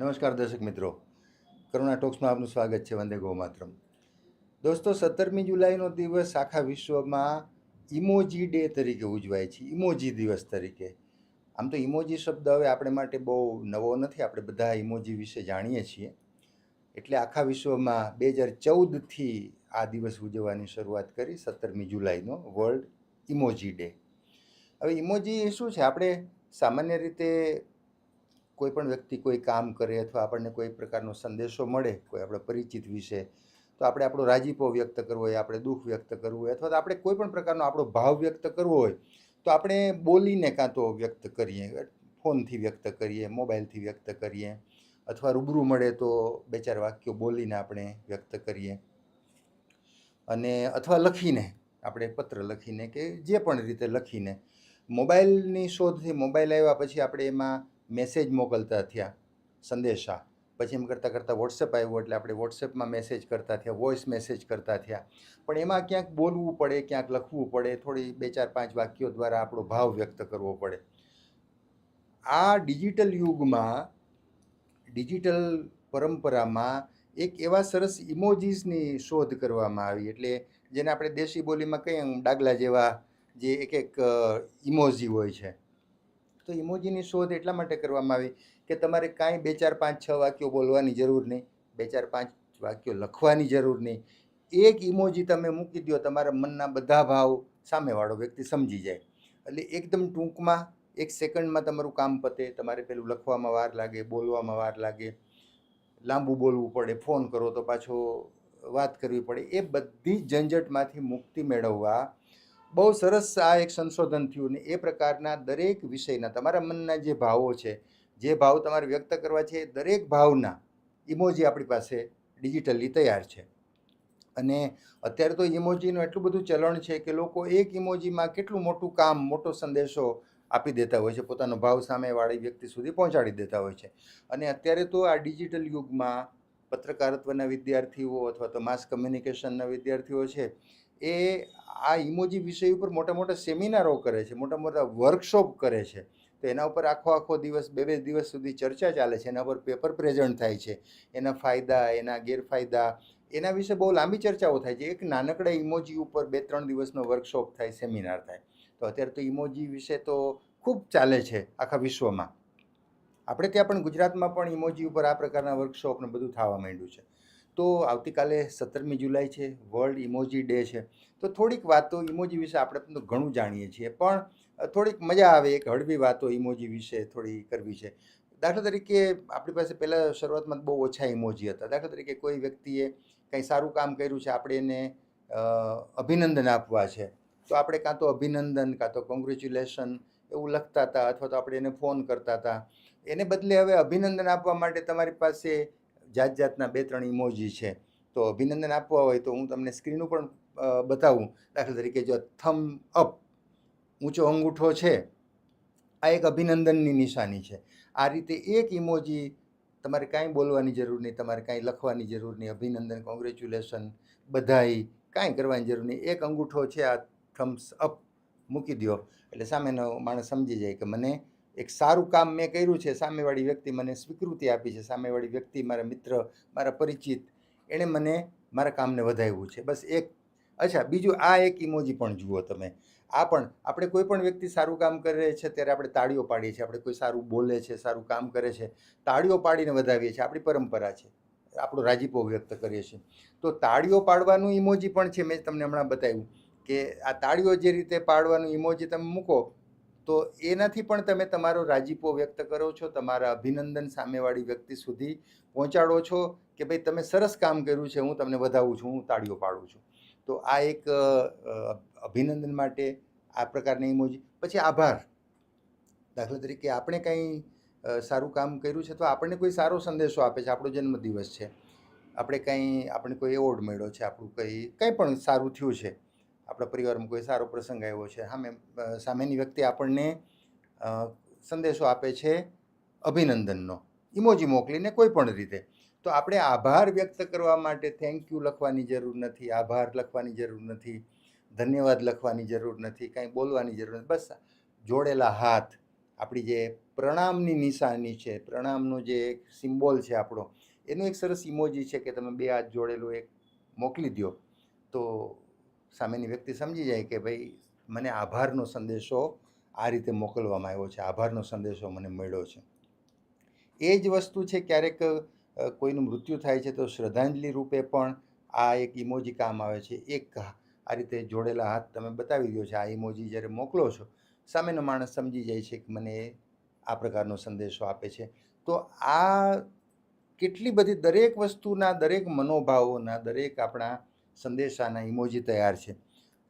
નમસ્કાર દર્શક મિત્રો. કરુણા ટોક્સમાં આપનું સ્વાગત છે. વંદે ગૌમાત્રમ. દોસ્તો, સત્તરમી જુલાઈનો દિવસ આખા વિશ્વમાં ઇમોજી ડે તરીકે ઉજવાય છે. ઇમોજી દિવસ તરીકે. આમ તો ઇમોજી શબ્દ હવે આપણે માટે બહુ નવો નથી. આપણે બધા ઇમોજી વિશે જાણીએ છીએ. એટલે આખા વિશ્વમાં બે હજાર ચૌદથી આ દિવસ ઉજવવાની શરૂઆત કરી સત્તરમી જુલાઈનો વર્લ્ડ ઇમોજી ડે. હવે ઇમોજી શું છે? આપણે સામાન્ય રીતે કોઈ પણ વ્યક્તિ કોઈ કામ કરે અથવા આપણને કોઈ પ્રકારનો સંદેશો મળે, કોઈ આપણા પરિચિત વિશે, તો આપણે આપણો રાજીપો વ્યક્ત કરવો હોય, આપણે દુઃખ વ્યક્ત કરવું હોય અથવા તો આપણે કોઈ પણ પ્રકારનો આપણો ભાવ વ્યક્ત કરવો હોય, તો આપણે બોલીને કાં તો વ્યક્ત કરીએ, ફોનથી વ્યક્ત કરીએ, મોબાઈલથી વ્યક્ત કરીએ, અથવા રૂબરૂ મળે તો બે ચાર વાક્યો બોલીને આપણે વ્યક્ત કરીએ. અને અથવા લખીને આપણે પત્ર લખીને કે જે પણ રીતે લખીને. મોબાઈલની શોધથી મોબાઈલ આવ્યા પછી આપણે એમાં મેસેજ મોકલતા થયા, સંદેશા. પછી એમ કરતાં કરતાં વોટ્સએપ આવ્યું એટલે આપણે વોટ્સએપમાં મેસેજ કરતા થયા વોઇસ મેસેજ કરતા થયા. પણ એમાં ક્યાંક બોલવું પડે, ક્યાંક લખવું પડે, થોડી બે ચાર પાંચ વાક્યો દ્વારા આપણો ભાવ વ્યક્ત કરવો પડે. આ ડિજિટલ યુગમાં ડિજિટલ પરંપરામાં એક એવા સરસ ઇમોજીસની શોધ કરવામાં આવી. એટલે જેને આપણે દેશી બોલીમાં કહીએ, ડાગલા જેવા જે એક એક ઇમોજી હોય છે. તો ઇમોજીની શોધ એટલા માટે કરવામાં આવી કે તમારે કાંઈ બે ચાર પાંચ છ વાક્યો બોલવાની જરૂર નહીં, બે ચાર પાંચ વાક્યો લખવાની જરૂર નહીં. એક ઇમોજી તમે મૂકી દો તમારા મનના બધા ભાવ સામેવાળો વ્યક્તિ સમજી જાય. એટલે એકદમ ટૂંકમાં એક સેકન્ડમાં તમારું કામ પતે, તમારે પેલું લખવામાં વાર લાગે, બોલવામાં વાર લાગે, લાંબુ બોલવું પડે, ફોન કરો તો પાછો વાત કરવી પડે. એ બધી ઝંઝટમાંથી મુક્તિ મેળવવા બહુ સરસ આ એક સંશોધન થયું ને એ પ્રકારના દરેક વિષયના, તમારા મનના જે ભાવો છે, જે ભાવ તમારે વ્યક્ત કરવા છે દરેક ભાવના ઇમોજી આપણી પાસે ડિજિટલી તૈયાર છે. અને અત્યારે તો ઇમોજીનું એટલું બધું ચલણ છે કે લોકો એક ઇમોજીમાં કેટલું મોટું કામ, મોટો સંદેશો આપી દેતા હોય છે, પોતાનો ભાવ સામેવાળી વ્યક્તિ સુધી પહોંચાડી દેતા હોય છે. અને અત્યારે તો આ ડિજિટલ યુગમાં પત્રકારત્વના વિદ્યાર્થીઓ અથવા તો માસ કમ્યુનિકેશનના વિદ્યાર્થીઓ છે એ આ ઇમોજી વિષય ઉપર મોટા મોટા સેમિનારો કરે છે, મોટા મોટા વર્કશોપ કરે છે. તો એના ઉપર આખો આખો દિવસ, બે બે દિવસ સુધી ચર્ચા ચાલે છે. એના પર પેપર પ્રેઝન્ટ થાય છે. એના ફાયદા, એના ગેરફાયદા, એના વિશે બહુ લાંબી ચર્ચાઓ થાય છે. એક નાનકડા ઇમોજી ઉપર બે ત્રણ દિવસનો વર્કશોપ થાય, સેમિનાર થાય. તો અત્યારે તો ઇમોજી વિશે તો ખૂબ ચાલે છે આખા વિશ્વમાં. આપણે ત્યાં પણ ગુજરાતમાં પણ ઇમોજી ઉપર આ પ્રકારના વર્કશોપ ને બધું થવા માંડ્યું છે. તો આવતીકાલે સત્તરમી જુલાઈ છે, વર્લ્ડ ઇમોજી ડે છે. તો થોડીક વાતો ઇમોજી વિશે આપણે ઘણું જાણીએ છીએ, પણ થોડીક મજા આવે, એક હળવી વાતો ઇમોજી વિશે થોડી કરવી છે. દાખલા તરીકે આપણી પાસે પહેલાં શરૂઆતમાં બહુ ઓછા ઇમોજી હતા. દાખલા તરીકે કોઈ વ્યક્તિએ કંઈ સારું કામ કર્યું છે, આપણે એને અભિનંદન આપવા છે. તો આપણે કાં તો અભિનંદન, કાં તો કોંગ્રેચ્યુલેશન એવું લખતા હતા અથવા તો આપણે એને ફોન કરતા હતા. એને બદલે હવે અભિનંદન આપવા માટે તમારી પાસે જાત જાતના બે ત્રણ ઇમોજી છે. તો અભિનંદન આપવા હોય તો હું તમને સ્ક્રીન ઉપર બતાવું. દાખલા તરીકે જો થમ અપ ઊંચો અંગૂઠો છે, આ એક અભિનંદનની નિશાની છે. આ રીતે એક ઇમોજી તમારે કાંઈ બોલવાની જરૂર નહીં, તમારે કાંઈ લખવાની જરૂર નહીં. અભિનંદન કોંગ્રેચ્યુલેશન બધાઈ કાંઈ કરવાની જરૂર નહીં. એક અંગૂઠો છે, આ થમ્સ અપ મૂકી દો એટલે સામેનો માણસ સમજી જાય કે મને એક સારું કામ મેં કર્યું છે, સામેવાળી વ્યક્તિ મને સ્વીકૃતિ આપી છે, સામેવાળી વ્યક્તિ, મારા મિત્ર, મારા પરિચિત, એણે મને મારા કામને વધાવ્યું છે. બસ એક, અચ્છા, બીજું આ એક ઇમોજી પણ જુઓ તમે. આ પણ, આપણે કોઈ પણ વ્યક્તિ સારું કામ કરે છે, ત્યારે આપણે તાળીઓ પાડીએ છીએ. આપણે કોઈ સારું બોલે છે, સારું કામ કરે છે, તાળીઓ પાડીને વધાવીએ છીએ. આપણી પરંપરા છે. આપણો રાજીપો વ્યક્ત કરીએ છીએ. તો તાળીઓ પાડવાનું ઇમોજી પણ છે. મેં તમને હમણાં બતાવ્યું કે આ તાળીઓ જે રીતે પાડવાનું ઇમોજી તમે મૂકો તો એનાથી પણ તમે તમારો રાજીપો વ્યક્ત કરો છો, તમારા અભિનંદન સામેવાળી વ્યક્તિ સુધી પહોંચાડો છો કે ભાઈ તમે સરસ કામ કર્યું છે, હું તમને વધાવું છું, હું તાળીઓ પાડું છું. તો આ એક અભિનંદન માટે આ પ્રકારની ઇમોજી પછી આભાર. દાખલા તરીકે આપણે કંઈ સારું કામ કર્યું છે તો આપણને કોઈ સારો સંદેશો આપે છે, આપણો જન્મદિવસ છે. આપણે કંઈ આપણે કોઈ એવોર્ડ મળ્યો છે, આપણું કંઈ કંઈ પણ સારું થયું છે. આપણા પરિવારમાં કોઈ સારો પ્રસંગ આવ્યો છે. સામે સામેની વ્યક્તિ આપણને સંદેશો આપે છે અભિનંદનનો. ઇમોજી મોકલીને કોઈ પણ રીતે. તો આપણે આભાર વ્યક્ત કરવા માટે થેન્ક યુ લખવાની જરૂર નથી, આભાર લખવાની જરૂર નથી, ધન્યવાદ લખવાની જરૂર નથી, કાંઈ બોલવાની જરૂર નથી. બસ જોડેલા હાથ, આપણી જે પ્રણામની નિશાની છે, પ્રણામનો જે એક સિમ્બોલ છે આપણો, એનું એક સરસ ઇમોજી છે કે તમે બે હાથ જોડેલું એક મોકલી દો તો સામેની વ્યક્તિ સમજી જાય કે ભાઈ, મને આભારનો સંદેશો આ રીતે મોકલવામાં આવ્યો છે, આભારનો સંદેશો મને મળ્યો છે. એ જ વસ્તુ છે, ક્યારેક કોઈનું મૃત્યુ થાય છે તો શ્રદ્ધાંજલિ રૂપે પણ આ એક ઇમોજી કામ આવે છે. એક આ રીતે જોડેલા હાથ તમે બતાવી દો છો, આ ઇમોજી જ્યારે મોકલો છો, સામેનો માણસ સમજી જાય છે કે મને આ પ્રકારનો સંદેશો આપે છે. તો આ કેટલી બધી દરેક વસ્તુના, દરેક મનોભાવોના, દરેક આપણા સંદેશાના ઇમોજી તૈયાર છે.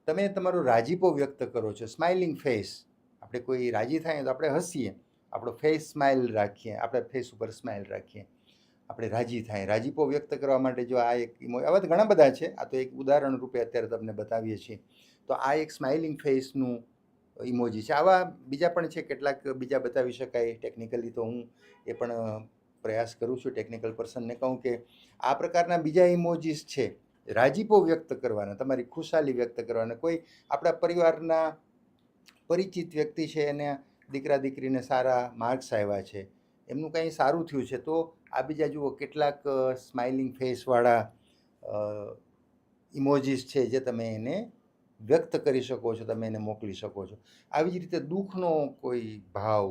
તમે તમારો રાજીપો વ્યક્ત કરો છો સ્માઇલિંગ ફેસ આપણે કોઈ રાજી થાય તો આપણે હસીએ. આપણો ફેસ સ્માઇલ રાખીએ, આપણે ફેસ ઉપર સ્માઇલ રાખીએ. આપણે રાજી થાય. રાજીપો વ્યક્ત કરવા માટે જો આ એક ઇમો, આવા તો ઘણા બધા છે. આ તો એક ઉદાહરણ રૂપે અત્યારે તમને બતાવીએ છીએ. તો આ એક સ્માઇલિંગ ફેસનું ઇમોજી છે. આવા બીજા પણ છે, કેટલાક બીજા બતાવી શકાય. ટેકનિકલી તો હું એ પણ પ્રયાસ કરું છું ટેકનિકલ પર્સનને કહું કે આ પ્રકારના બીજા ઇમોજીસ છે. રાજીપો વ્યક્ત કરવાના, તમારી ખુશાલી વ્યક્ત કરવાના. કોઈ આપણા પરિવારના પરિચિત વ્યક્તિ છે, એને દીકરા દીકરીને સારા માર્ક્સ આવ્યા છે, એમનું કંઈ સારું થયું છે, તો આ બીજા જુઓ કેટલાક સ્માઇલિંગ ફેસવાળા ઇમોજીસ છે જે તમે એને વ્યક્ત કરી શકો છો, તમે એને મોકલી શકો છો. આવી જ રીતે દુઃખનો કોઈ ભાવ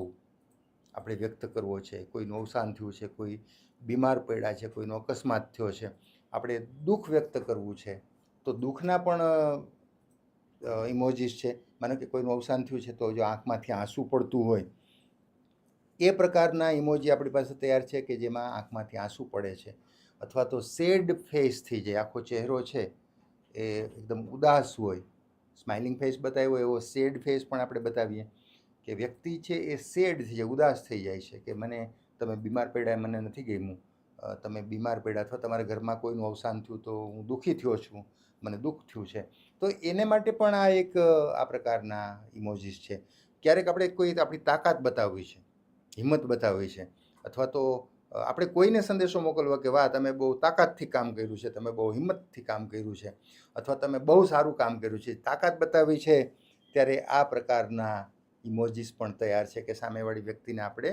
આપણે વ્યક્ત કરવો છે, કોઈનું અવસાન થયું છે, કોઈ બીમાર પડ્યા છે, કોઈનો અકસ્માત થયો છે આપણે દુઃખ વ્યક્ત કરવું છે, તો દુઃખના પણ ઇમોજીસ છે. માનો કે કોઈનું અવસાન થયું છે, તો જો આંખમાંથી આંસુ પડતું હોય, એ પ્રકારના ઇમોજી આપણી પાસે તૈયાર છે કે જેમાં આંખમાંથી આંસુ પડે છે. અથવા તો સેડ ફેસ થઈ જાય, આખો ચહેરો છે, એ એકદમ ઉદાસ હોય. સ્માઇલિંગ ફેસ બતાવ્યો, એવો સેડ ફેસ પણ આપણે બતાવીએ. કે વ્યક્તિ છે એ સેડ થઈ જાય, ઉદાસ થઈ જાય છે કે મને તમે બીમાર પડ્યા, મને નથી ગમ્યું. તમે બીમાર પડ્યા અથવા તમારા ઘરમાં કોઈનું અવસાન થયું તો હું દુઃખી થયો છું, મને દુઃખ થયું છે. તો એને માટે પણ આ એક આ પ્રકારના ઇમોજીસ છે. ક્યારેક આપણે કોઈ આપણી તાકાત બતાવવી છે, હિંમત બતાવવી છે, અથવા તો આપણે કોઈને સંદેશો મોકલવો કે, વાહ, તમે બહુ તાકાતથી કામ કર્યું છે, તમે બહુ હિંમતથી કામ કર્યું છે. અથવા તમે બહુ સારું કામ કર્યું છે. તાકાત બતાવવી છે, ત્યારે આ પ્રકારના ઇમોજીસ પણ તૈયાર છે કે સામેવાળી વ્યક્તિને આપણે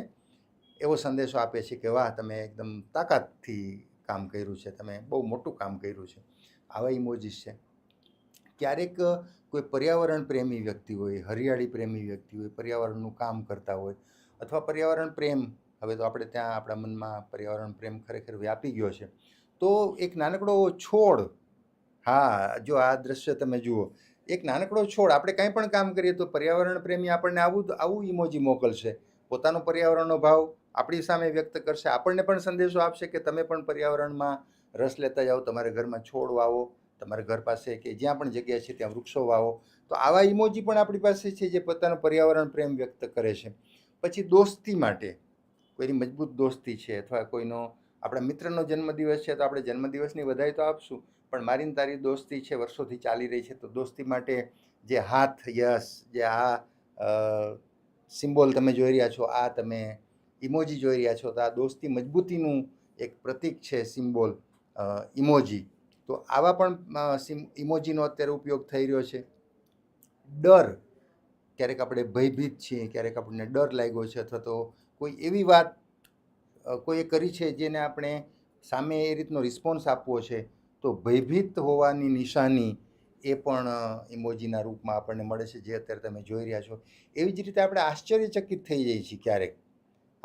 એવો સંદેશો આપે છે કે, વાહ, તમે એકદમ તાકાતથી કામ કર્યું છે. તમે બહુ મોટું કામ કર્યું છે. આવા ઇમોજીસ છે. ક્યારેક કોઈ પર્યાવરણ પ્રેમી વ્યક્તિ હોય, હરિયાળી પ્રેમી વ્યક્તિ હોય, પર્યાવરણનું કામ કરતા હોય અથવા પર્યાવરણ પ્રેમ, હવે તો આપણે ત્યાં આપણા મનમાં પર્યાવરણ પ્રેમ ખરેખર વ્યાપી ગયો છે, તો એક નાનકડો છોડ, હા, જો આ દ્રશ્ય તમે જુઓ, એક નાનકડો છોડ, આપણે કંઈ પણ કામ કરીએ તો પર્યાવરણ પ્રેમી આપણને આવું આવું ઇમોજી મોકલશે. પોતાનો પર્યાવરણનો ભાવ આપણી સામે વ્યક્ત કરશે. આપણને પણ સંદેશો આપશે કે તમે પણ પર્યાવરણમાં રસ લેતા જાઓ, તમારા ઘરમાં છોડ વાવો, તમારા ઘર પાસે કે જ્યાં પણ જગ્યા છે ત્યાં વૃક્ષો વાવો. તો આવા ઇમોજી પણ આપણી પાસે છે જે પોતાનો પર્યાવરણ પ્રેમ વ્યક્ત કરે છે. પછી દોસ્તી માટે કોઈની મજબૂત દોસ્તી છે અથવા કોઈનો આપણા મિત્રનો જન્મદિવસ છે તો આપણે જન્મદિવસની વધાઈ તો આપશું, પણ મારીને તારી દોસ્તી છે, વર્ષોથી ચાલી રહી છે તો દોસ્તી માટે જે હાથ યસ જે આ સિમ્બોલ તમે જોઈ રહ્યા છો, આ તમે ઇમોજી જોઈ રહ્યા છો તો આ દોસ્તી મજબૂતીનું એક પ્રતીક છે, સિમ્બોલ ઇમોજી તો આવા પણ ઇમોજીનો અત્યારે ઉપયોગ થઈ રહ્યો છે. ડર. ક્યારેક આપણે ભયભીત છીએ, ક્યારેક આપણને ડર લાગ્યો છે અથવા તો કોઈ એવી વાત કોઈએ કરી છે જેને આપણે સામે એ રીતનો રિસ્પોન્સ આપવો છે, તો ભયભીત હોવાની નિશાની એ પણ ઇમોજીના રૂપમાં આપણને મળે છે, જે અત્યારે તમે જોઈ રહ્યા છો. એવી જ રીતે આપણે આશ્ચર્યચકિત થઈ જઈએ છીએ ક્યારેક.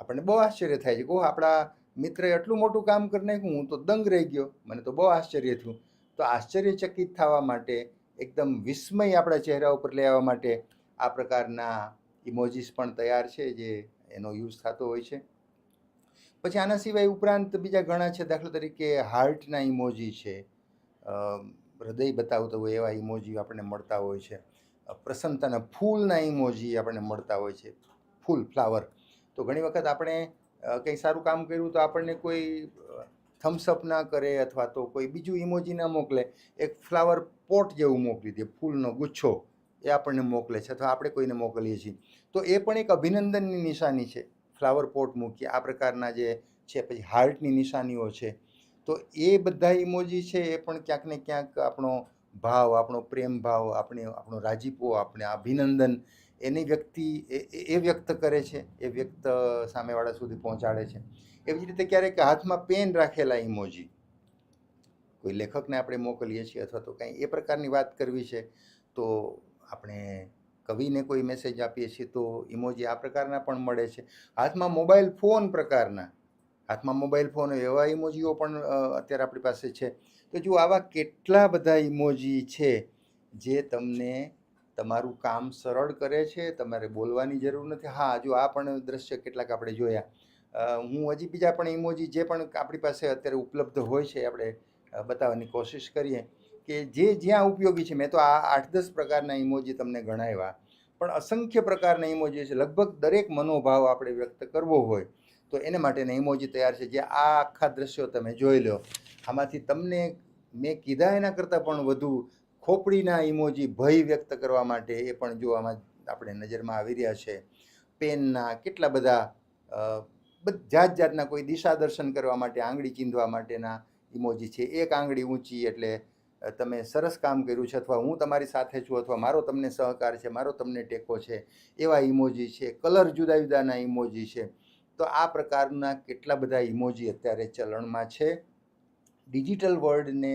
આપણને બહુ આશ્ચર્ય થાય છે કે આપણા મિત્રએ એટલું મોટું કામ કરી નાખ્યું, હું તો દંગ રહી ગયો. મને તો બહુ આશ્ચર્ય થયું. તો આશ્ચર્યચકિત થવા માટે, એકદમ વિસ્મય આપણા ચહેરા ઉપર લઈ આવવા માટે આ પ્રકારના ઇમોજીસ પણ તૈયાર છે, જે એનો યુઝ થતો હોય છે. પછી આના સિવાય ઉપરાંત બીજા ઘણા છે, દાખલા તરીકે હાર્ટના ઇમોજી છે હૃદય બતાવતો હોય એવા ઇમોજી આપણને મળતા હોય છે પ્રસન્નતાના ફૂલના ઇમોજી આપણને મળતા હોય છે, ફૂલ, ફ્લાવર. તો ઘણી વખત આપણે કંઈ સારું કામ કર્યું તો આપણને કોઈ થમ્સઅપ ના કરે અથવા તો કોઈ બીજું ઇમોજી ના મોકલે. એક ફ્લાવર પોટ જેવું મોકલી દે, ફૂલનો ગુચ્છો, એ આપણને મોકલે છે અથવા આપણે કોઈને મોકલીએ છીએ. તો એ પણ એક અભિનંદનની નિશાની છે ફ્લાવર પોટ મૂકી આ પ્રકારના જે છે, પછી હાર્ટની નિશાનીઓ છે. તો એ બધા ઇમોજી છે, એ પણ ક્યાંક ને ક્યાંક આપણો ભાવ, આપણો પ્રેમ ભાવ, આપણે, આપણો રાજીપો, આપણે અભિનંદન એની વ્યક્તિ એ વ્યક્ત કરે છે, એ વ્યક્ત સામેવાળા સુધી પહોંચાડે છે. એવી જ રીતે ક્યારેક હાથમાં પેન રાખેલા ઇમોજી કોઈ લેખકને આપણે મોકલીએ છીએ અથવા તો કંઈ એ પ્રકારની વાત કરવી છે, તો આપણે કવિને કોઈ મેસેજ આપીએ છીએ તો ઇમોજી આ પ્રકારના પણ મળે છે. હાથમાં મોબાઈલ ફોન પ્રકારના. હાથમાં મોબાઈલ ફોન એવા ઇમોજીઓ પણ અત્યારે આપણી પાસે છે. તો જો આવા કેટલા બધા ઇમોજી છે, જે તમને તમારું કામ સરળ કરે છે, તમારે બોલવાની જરૂર નથી. હા, જો આ પણ દ્રશ્ય કેટલાક આપણે જોયા. હું હજી બીજા પણ ઇમોજી જે પણ આપણી પાસે અત્યારે ઉપલબ્ધ હોય છે, આપણે બતાવવાની કોશિશ કરીએ કે જે જ્યાં ઉપયોગી છે, મેં તો આ આઠ દસ પ્રકારના ઇમોજી તમને ગણાવ્યા. પણ અસંખ્ય પ્રકારના ઇમોજી છે. લગભગ દરેક મનોભાવ આપણે વ્યક્ત કરવો હોય, તો એને માટેના ઇમોજી તૈયાર છે. જે આ આખા દ્રશ્યો તમે જોઈ લો. આમાંથી તમને મેં કીધા એના કરતાં પણ વધુ ખોપડીના ઇમોજી ભય વ્યક્ત કરવા માટે એ પણ જોવામાં આપણે નજરમાં આવી રહ્યા છે, પેનના કેટલા બધા જાત જાતના કોઈ દિશા દર્શન કરવા માટે, આંગળી ચીંધવા માટેના ઇમોજી છે. એક આંગળી ઊંચી એટલે તમે સરસ કામ કર્યું છે અથવા હું તમારી સાથે છું અથવા મારો તમને સહકાર છે, મારો તમને ટેકો છે, એવા ઇમોજી છે, કલર જુદા જુદાના ઇમોજી છે. તો આ પ્રકારના કેટલા બધા ઇમોજી અત્યારે ચલણમાં છે. ડિજિટલ વર્લ્ડને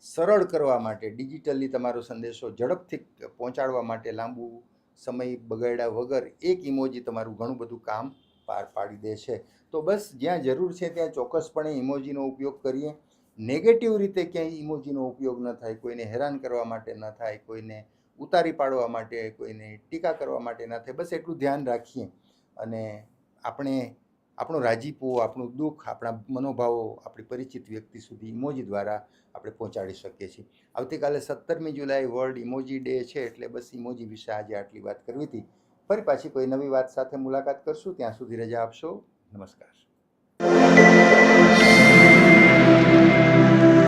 સરળ કરવા માટે ડિજિટલી તમારો સંદેશો ઝડપથી પહોંચાડવા માટે લાંબુ સમય બગાડ્યા વગર એક ઇમોજી તમારું ઘણું બધું કામ પાર પાડી દે છે. તો બસ જ્યાં જરૂર છે ત્યાં ચોક્કસપણે ઇમોજીનો ઉપયોગ કરીએ. નેગેટિવ રીતે ક્યાંય ઇમોજીનો ઉપયોગ ન થાય, કોઈને હેરાન કરવા માટે ન થાય, કોઈને ઉતારી પાડવા માટે, કોઈને ટીકા કરવા માટે ન થાય, બસ એટલું ધ્યાન રાખીએ. અને આપણે આપણો રાજીપો, આપણું દુઃખ, આપણા મનોભાવો, આપણી પરિચિત વ્યક્તિ સુધી ઇમોજી દ્વારા આપણે પહોંચાડી શકીએ છીએ. આવતીકાલે સત્તરમી જુલાઈ વર્લ્ડ ઇમોજી ડે છે એટલે બસ ઇમોજી વિશે આજે આટલી વાત કરવી હતી. ફરી પાછી કોઈ નવી વાત સાથે મુલાકાત કરશું. ત્યાં સુધી રજા આપશો. નમસ્કાર.